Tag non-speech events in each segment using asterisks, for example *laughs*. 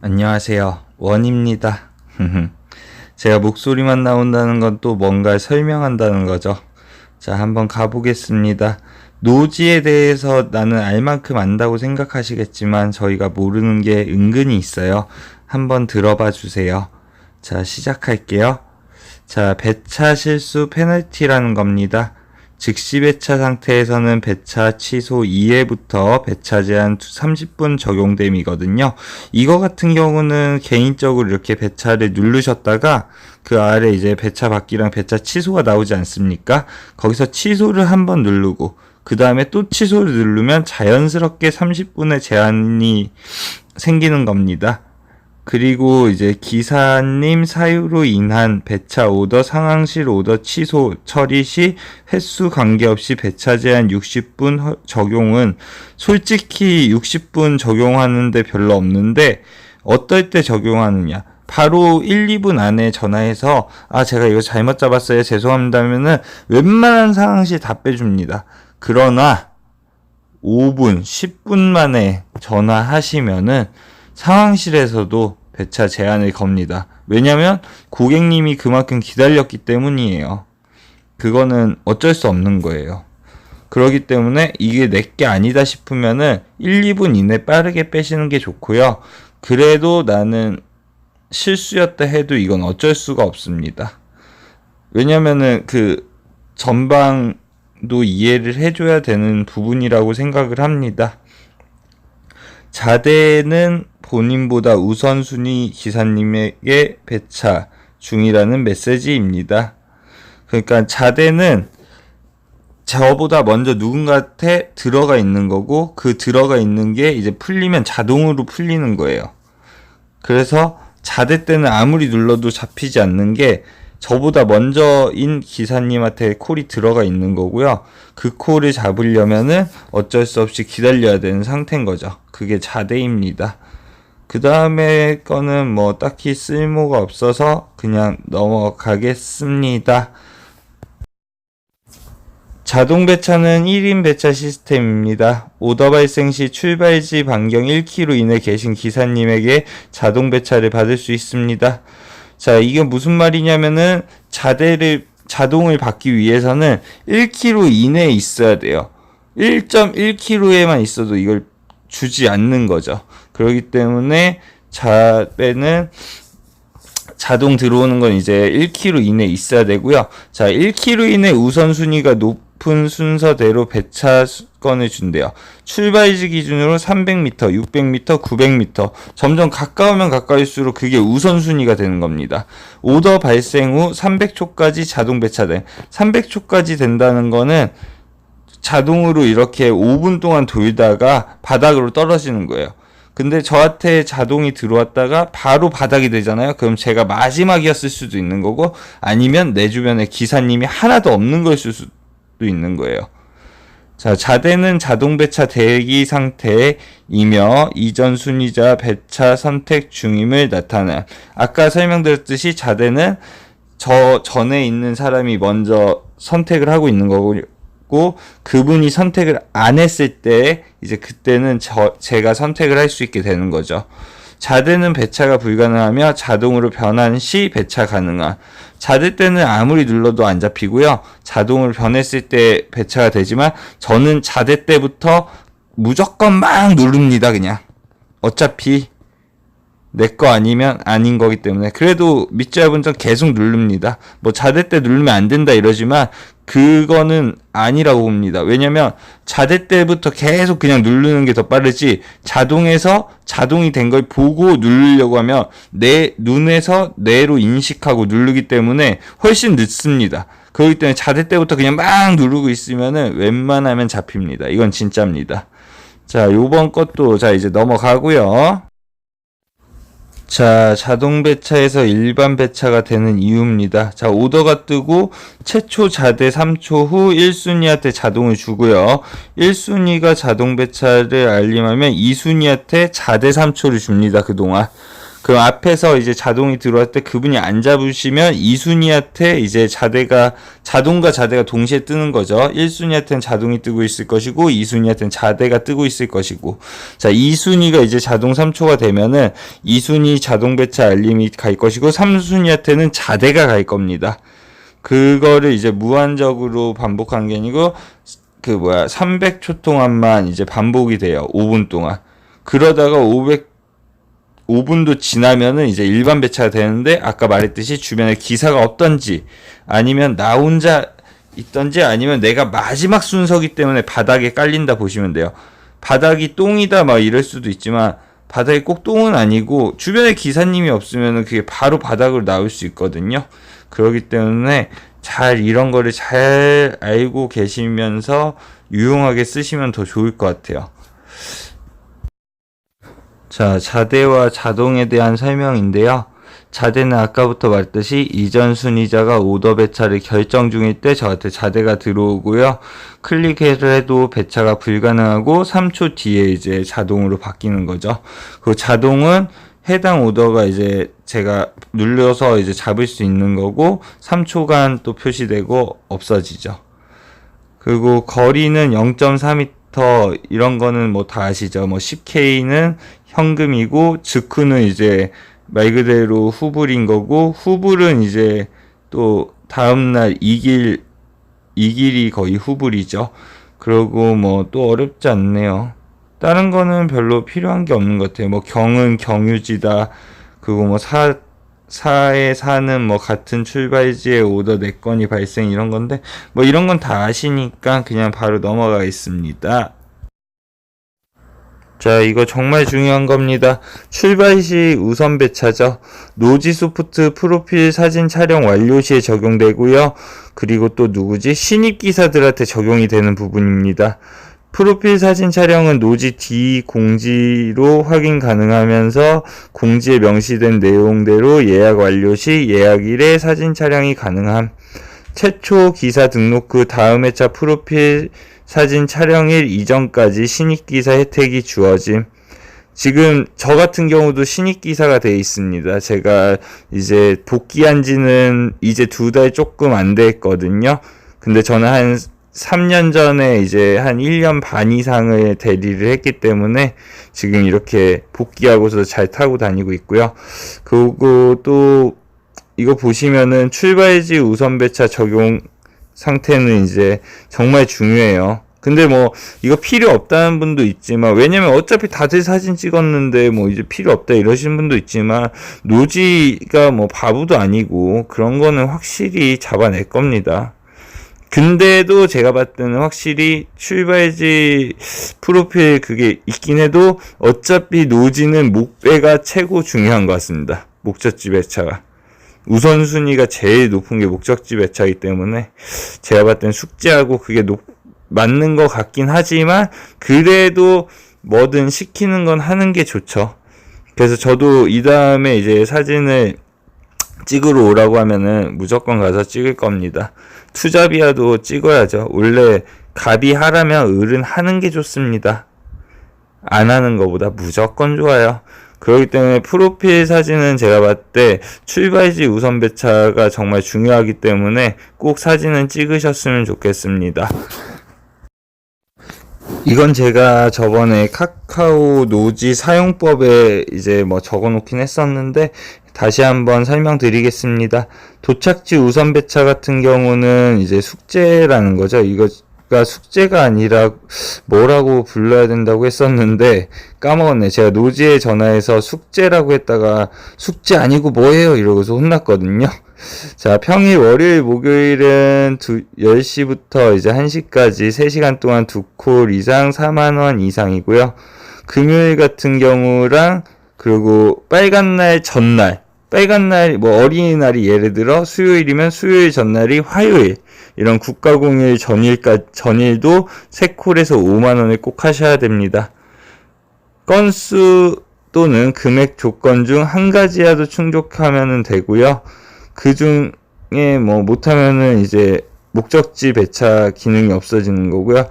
안녕하세요. 원입니다. *laughs* 제가 목소리만 나온다는 건 또 뭔가 설명한다는 거죠. 자, 한번 가보겠습니다. 노지에 대해서 나는 알 만큼 안다고 생각하시겠지만 저희가 모르는 게 은근히 있어요. 한번 들어봐 주세요. 자, 시작할게요. 자, 배차 실수 페널티라는 겁니다. 즉시 배차 상태에서는 배차 취소 이후부터 배차 제한 30분 적용됨이거든요. 이거 같은 경우는 개인적으로 이렇게 배차를 누르셨다가 그 아래 이제 배차 받기랑 배차 취소가 나오지 않습니까? 거기서 취소를 한번 누르고 그 다음에 또 취소를 누르면 자연스럽게 30분의 제한이 생기는 겁니다. 그리고 이제 기사님 사유로 인한 배차 오더 상황실 오더 취소 처리 시 횟수 관계없이 배차 제한 60분 허- 적용은 솔직히 60분 적용하는데 별로 없는데 어떨 때 적용하느냐? 바로 1, 2분 안에 전화해서 아 제가 이거 잘못 잡았어요. 죄송합니다 하면은 웬만한 상황실 다 빼줍니다. 그러나 5분, 10분 만에 전화하시면은 상황실에서도 배차 제한을 겁니다. 왜냐면 고객님이 그만큼 기다렸기 때문이에요. 그거는 어쩔 수 없는 거예요. 그러기 때문에 이게 내게 아니다 싶으면은 1, 2분 이내 빠르게 빼시는 게 좋고요. 그래도 나는 실수였다 해도 이건 어쩔 수가 없습니다. 왜냐면은 그 전방도 이해를 해줘야 되는 부분이라고 생각을 합니다. 자대는 본인보다 우선순위 기사님에게 배차 중이라는 메시지입니다. 그러니까 자대는 저보다 먼저 누군가한테 들어가 있는 거고 그 들어가 있는 게 이제 풀리면 자동으로 풀리는 거예요. 그래서 자대 때는 아무리 눌러도 잡히지 않는 게 저보다 먼저인 기사님한테 콜이 들어가 있는 거고요. 그 콜을 잡으려면은 어쩔 수 없이 기다려야 되는 상태인 거죠. 그게 자대입니다. 그 다음에 거는 뭐 딱히 쓸모가 없어서 그냥 넘어가겠습니다. 자동 배차는 1인 배차 시스템입니다. 오더 발생 시 출발지 반경 1km 이내 계신 기사님에게 자동 배차를 받을 수 있습니다. 자, 이게 무슨 말이냐면은 자대를 자동을 받기 위해서는 1km 이내에 있어야 돼요. 1.1km에만 있어도 이걸 주지 않는 거죠. 그렇기 때문에 자배는 자동 들어오는 건 이제 1km 이내에 있어야 되고요. 자, 1km 이내 우선순위가 높은 순서대로 배차권을 준대요. 출발지 기준으로 300m, 600m, 900m. 점점 가까우면 가까울수록 그게 우선순위가 되는 겁니다. 오더 발생 후 300초까지 자동 배차돼. 300초까지 된다는 거는 자동으로 이렇게 5분 동안 돌다가 바닥으로 떨어지는 거예요. 근데 저한테 자동이 들어왔다가 바로 바닥이 되잖아요. 그럼 제가 마지막이었을 수도 있는 거고 아니면 내 주변에 기사님이 하나도 없는 걸 쓸 수도 있는 거예요. 자, 자대는 자동 배차 대기 상태이며 이전 순위자 배차 선택 중임을 나타내. 아까 설명드렸듯이 자대는 저 전에 있는 사람이 먼저 선택을 하고 있는 거고 그분이 선택을 안 했을 때 이제 그때는 저 제가 선택을 할 수 있게 되는 거죠. 자대는 배차가 불가능하며 자동으로 변환 시 배차 가능한. 자대 때는 아무리 눌러도 안 잡히고요. 자동으로 변했을 때 배차가 되지만 저는 자대 때부터 무조건 막 누릅니다, 그냥. 어차피 내 거 아니면 아닌 거기 때문에 그래도 밑잡은 점 계속 누릅니다. 뭐 자대 때 누르면 안 된다 이러지만 그거는 아니라고 봅니다. 왜냐면 자대 때부터 계속 그냥 누르는 게 더 빠르지 자동에서 자동이 된 걸 보고 누르려고 하면 내 눈에서 뇌로 인식하고 누르기 때문에 훨씬 늦습니다. 그렇기 때문에 자대 때부터 그냥 막 누르고 있으면은 웬만하면 잡힙니다. 이건 진짜입니다. 자, 요번 것도 자 이제 넘어가고요. 자, 자동 배차에서 일반 배차가 되는 이유입니다. 자, 오더가 뜨고 최초 자대 3초 후 1순위한테 자동을 주고요. 1순위가 자동 배차를 알림하면 2순위한테 자대 3초를 줍니다. 그동안. 그 앞에서 이제 자동이 들어왔을 때 그분이 안 잡으시면 2순위한테 이제 자대가 자동과 자대가 동시에 뜨는 거죠. 1순위한테는 자동이 뜨고 있을 것이고 2순위한테는 자대가 뜨고 있을 것이고 자 2순위가 이제 자동 3초가 되면은 2순위 자동 배차 알림이 갈 것이고 3순위한테는 자대가 갈 겁니다. 그거를 이제 무한적으로 반복한 게 아니고 그 뭐야 300초 동안만 이제 반복이 돼요. 5분 동안. 그러다가 500 5분도 지나면은 이제 일반 배차가 되는데 아까 말했듯이 주변에 기사가 없던지 아니면 나 혼자 있던지 아니면 내가 마지막 순서기 때문에 바닥에 깔린다 보시면 돼요. 바닥이 똥이다 막 이럴 수도 있지만 바닥이 꼭 똥은 아니고 주변에 기사님이 없으면은 그게 바로 바닥으로 나올 수 있거든요. 그렇기 때문에 잘 이런 거를 잘 알고 계시면서 유용하게 쓰시면 더 좋을 것 같아요. 자, 자대와 자동에 대한 설명인데요. 자대는 아까부터 말했듯이 이전 순위자가 오더 배차를 결정 중일 때 저한테 자대가 들어오고요. 클릭을 해도 배차가 불가능하고 3초 뒤에 이제 자동으로 바뀌는 거죠. 그 자동은 해당 오더가 이제 제가 눌러서 이제 잡을 수 있는 거고 3초간 또 표시되고 없어지죠. 그리고 거리는 0.4m 이런 거는 뭐 다 아시죠? 뭐 10K는 현금이고 즉후는 이제 말 그대로 후불인 거고 후불은 이제 또 다음 날 이길 이길이 거의 후불이죠. 그리고 뭐 또 어렵지 않네요. 다른 거는 별로 필요한 게 없는 것 같아요. 뭐 경은 경유지다. 그리고 뭐 사, 사에 사는 뭐 같은 출발지에 오더 네 건이 발생 이런 건데 뭐 이런 건 다 아시니까 그냥 바로 넘어가겠습니다. 자, 이거 정말 중요한 겁니다. 출발 시 우선 배차죠. 노지 소프트 프로필 사진 촬영 완료 시에 적용되고요. 그리고 또 누구지? 신입 기사들한테 적용이 되는 부분입니다. 프로필 사진 촬영은 노지 D 공지로 확인 가능하면서 공지에 명시된 내용대로 예약 완료 시 예약일에 사진 촬영이 가능함. 최초 기사 등록 후 다음 회차 프로필 사진 촬영일 이전까지 신입 기사 혜택이 주어짐. 지금 저 같은 경우도 신입 기사가 돼 있습니다. 제가 이제 복귀한 지는 이제 두 달 조금 안 됐거든요. 근데 저는 한 3년 전에 이제 한 1년 반 이상을 대리를 했기 때문에 지금 이렇게 복귀하고서 잘 타고 다니고 있고요. 그리고 또 이거 보시면은 출발지 우선 배차 적용 상태는 이제 정말 중요해요. 근데 뭐 이거 필요 없다는 분도 있지만 왜냐면 어차피 다들 사진 찍었는데 뭐 이제 필요 없다 이러시는 분도 있지만 노지가 뭐 바보도 아니고 그런 거는 확실히 잡아낼 겁니다. 근데도 제가 봤을 때는 확실히 출발지 프로필 그게 있긴 해도 어차피 노지는 목배가 최고 중요한 것 같습니다. 목적지 배차가. 우선순위가 제일 높은 게 목적지 배차이기 때문에 제가 봤을 땐 숙제하고 그게 높, 맞는 것 같긴 하지만 그래도 뭐든 시키는 건 하는 게 좋죠. 그래서 저도 이 다음에 이제 사진을 찍으러 오라고 하면은 무조건 가서 찍을 겁니다. 투잡이라도 찍어야죠. 원래 갑이 하라면 을은 하는 게 좋습니다. 안 하는 것보다 무조건 좋아요. 그렇기 때문에 프로필 사진은 제가 봤을 때 출발지 우선 배차가 정말 중요하기 때문에 꼭 사진은 찍으셨으면 좋겠습니다. 이건 제가 저번에 카카오 노지 사용법에 이제 뭐 적어 놓긴 했었는데 다시 한번 설명드리겠습니다. 도착지 우선 배차 같은 경우는 이제 숙제라는 거죠. 이거가 숙제가 아니라 뭐라고 불러야 된다고 했었는데 까먹었네. 제가 노지에 전화해서 숙제라고 했다가 숙제 아니고 뭐예요? 이러고서 혼났거든요. *laughs* 자, 평일 월요일 목요일은 두, 10시부터 이제 1시까지 3시간 동안 두 콜 이상 4만 원 이상이고요. 금요일 같은 경우랑 그리고 빨간 날 전날 빨간 날, 뭐 어린이날이 예를 들어 수요일이면 수요일 전날이 화요일. 이런 국가공휴일 전일까, 전일도 3콜에서 5만 원을 꼭 하셔야 됩니다. 건수 또는 금액 조건 중 한 가지라도 충족하면 되고요. 그 중에 뭐 못하면은 이제 목적지 배차 기능이 없어지는 거고요.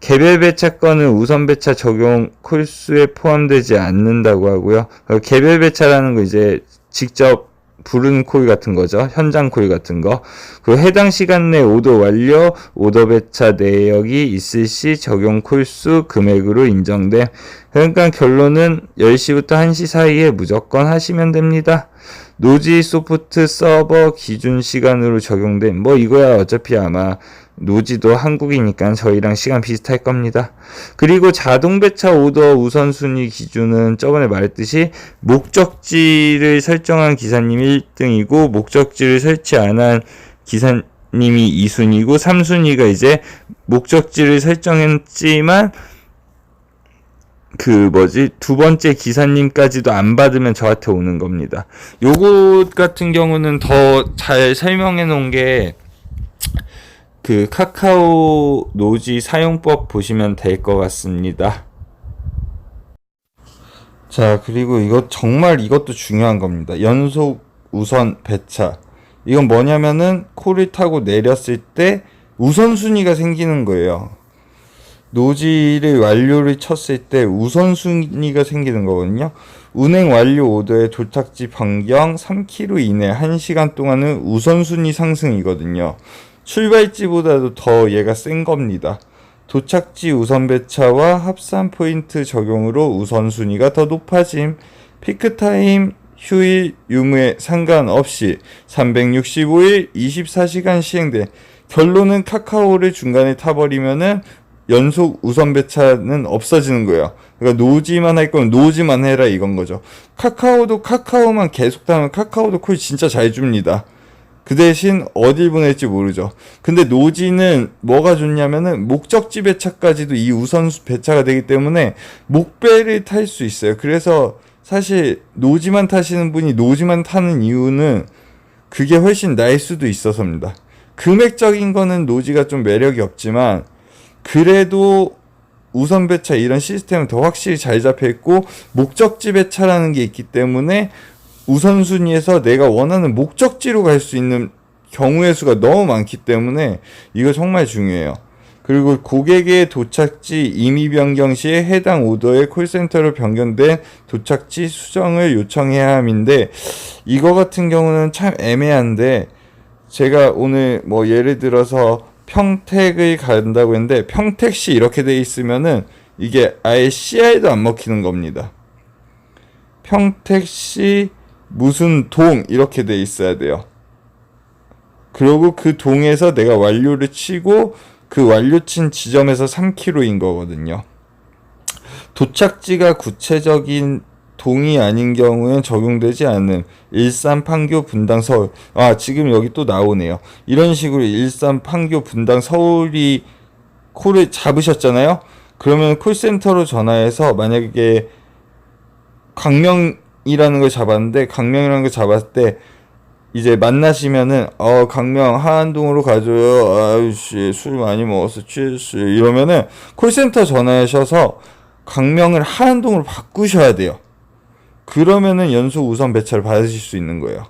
개별 배차 건은 우선 배차 적용 콜수에 포함되지 않는다고 하고요. 어, 개별 배차라는 거 이제 직접 부르는 콜 같은 거죠. 현장 콜 같은 거. 그 해당 시간 내 오더 완료, 오더 배차 내역이 있을 시 적용 콜수 금액으로 인정됨. 그러니까 결론은 10시부터 1시 사이에 무조건 하시면 됩니다. 노지 소프트 서버 기준 시간으로 적용된 뭐 이거야 어차피 아마 노지도 한국이니까 저희랑 시간 비슷할 겁니다. 그리고 자동 배차 오더 우선순위 기준은 저번에 말했듯이 목적지를 설정한 기사님 1등이고 목적지를 설치 안 한 기사님이 2순위고 3순위가 이제 목적지를 설정했지만 그 뭐지 두 번째 기사님까지도 안 받으면 저한테 오는 겁니다. 요것 같은 경우는 더 잘 설명해 놓은 게 그 카카오 노지 사용법 보시면 될 것 같습니다. 자, 그리고 이거 정말 이것도 중요한 겁니다. 연속 우선 배차. 이건 뭐냐면은 코를 타고 내렸을 때 우선순위가 생기는 거예요. 노지를 완료를 쳤을 때 우선순위가 생기는 거거든요. 운행 완료 오더의 도착지 반경 3km 이내 1시간 동안은 우선순위 상승이거든요. 출발지보다도 더 얘가 센 겁니다. 도착지 우선 배차와 합산 포인트 적용으로 우선순위가 더 높아짐. 피크타임, 휴일, 유무에 상관없이 365일 24시간 시행돼. 결론은 카카오를 중간에 타버리면은 연속 우선 배차는 없어지는 거예요. 그러니까 노지만 할 거면 노지만 해라 이건 거죠. 카카오도 카카오만 계속 타면 카카오도 콜 진짜 잘 줍니다. 그 대신 어딜 보낼지 모르죠. 근데 노지는 뭐가 좋냐면은 목적지 배차까지도 이 우선 배차가 되기 때문에 목배를 탈 수 있어요. 그래서 사실 노지만 타시는 분이 노지만 타는 이유는 그게 훨씬 나을 수도 있어서입니다. 금액적인 거는 노지가 좀 매력이 없지만 그래도 우선 배차 이런 시스템은 더 확실히 잘 잡혀 있고 목적지 배차라는 게 있기 때문에 우선순위에서 내가 원하는 목적지로 갈 수 있는 경우의 수가 너무 많기 때문에 이거 정말 중요해요. 그리고 고객의 도착지 임의 변경 시에 해당 오더의 콜센터로 변경된 도착지 수정을 요청해야 함인데 이거 같은 경우는 참 애매한데 제가 오늘 뭐 예를 들어서 평택을 간다고 했는데 평택시 이렇게 돼 있으면은 이게 아예 CR도 안 먹히는 겁니다. 평택시 무슨 동 이렇게 돼 있어야 돼요. 그리고 그 동에서 내가 완료를 치고 그 완료 친 지점에서 3km인 거거든요. 도착지가 구체적인 동이 아닌 경우엔 적용되지 않는 일산 판교 분당 서울 아 지금 여기 또 나오네요 이런 식으로 일산 판교 분당 서울이 콜을 잡으셨잖아요 그러면 콜센터로 전화해서 만약에 강명이라는 걸 잡았는데 강명이라는 걸 잡았을 때 이제 만나시면은 어 강명 하안동으로 가줘요. 아유씨 술 많이 먹어서 취했어요 이러면은 콜센터 전화하셔서 강명을 하안동으로 바꾸셔야 돼요. 그러면은 연속 우선 배차를 받으실 수 있는 거예요.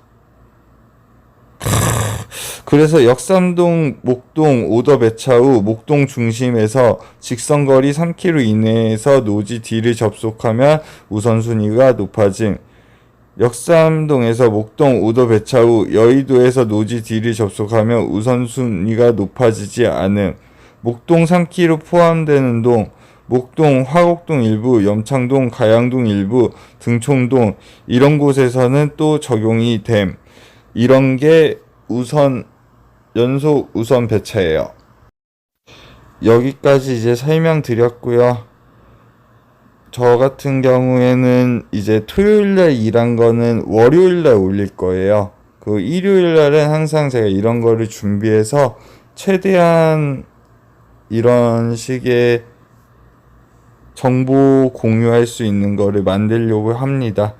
그래서 역삼동, 목동 오더 배차 후 목동 중심에서 직선거리 3km 이내에서 노지 D를 접속하면 우선순위가 높아짐. 역삼동에서 목동 오더 배차 후 여의도에서 노지 D를 접속하면 우선순위가 높아지지 않음. 목동 3km 포함되는 동, 목동, 화곡동 일부, 염창동, 가양동 일부, 등촌동 이런 곳에서는 또 적용이 됨. 이런 게 우선 연속 우선 배차예요. 여기까지 이제 설명드렸고요. 저 같은 경우에는 이제 토요일 날 일한 거는 월요일 날 올릴 거예요. 그 일요일 날은 항상 제가 이런 거를 준비해서 최대한 이런 식의 정보 공유할 수 있는 거를 만들려고 합니다.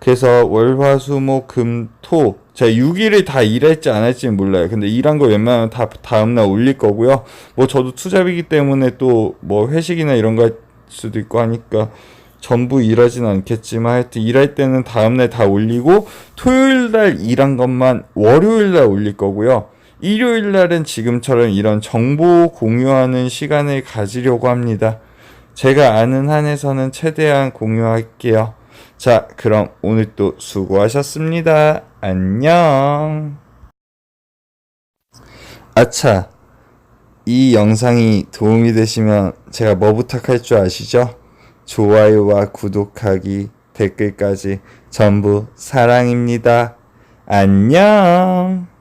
그래서 월화수목금토 제가 6일을 다 일할지 안 할지는 몰라요. 근데 일한 거 웬만하면 다 다음날 올릴 거고요. 뭐 저도 투잡이기 때문에 또 뭐 회식이나 이런 거 할 수도 있고 하니까 전부 일하진 않겠지만 하여튼 일할 때는 다음날 다 올리고 토요일 날 일한 것만 월요일 날 올릴 거고요. 일요일 날은 지금처럼 이런 정보 공유하는 시간을 가지려고 합니다. 제가 아는 한에서는 최대한 공유할게요. 자, 그럼 오늘 또 수고하셨습니다. 안녕. 아차. 이 영상이 도움이 되시면 제가 뭐 부탁할 줄 아시죠? 좋아요와 구독하기, 댓글까지 전부 사랑입니다. 안녕.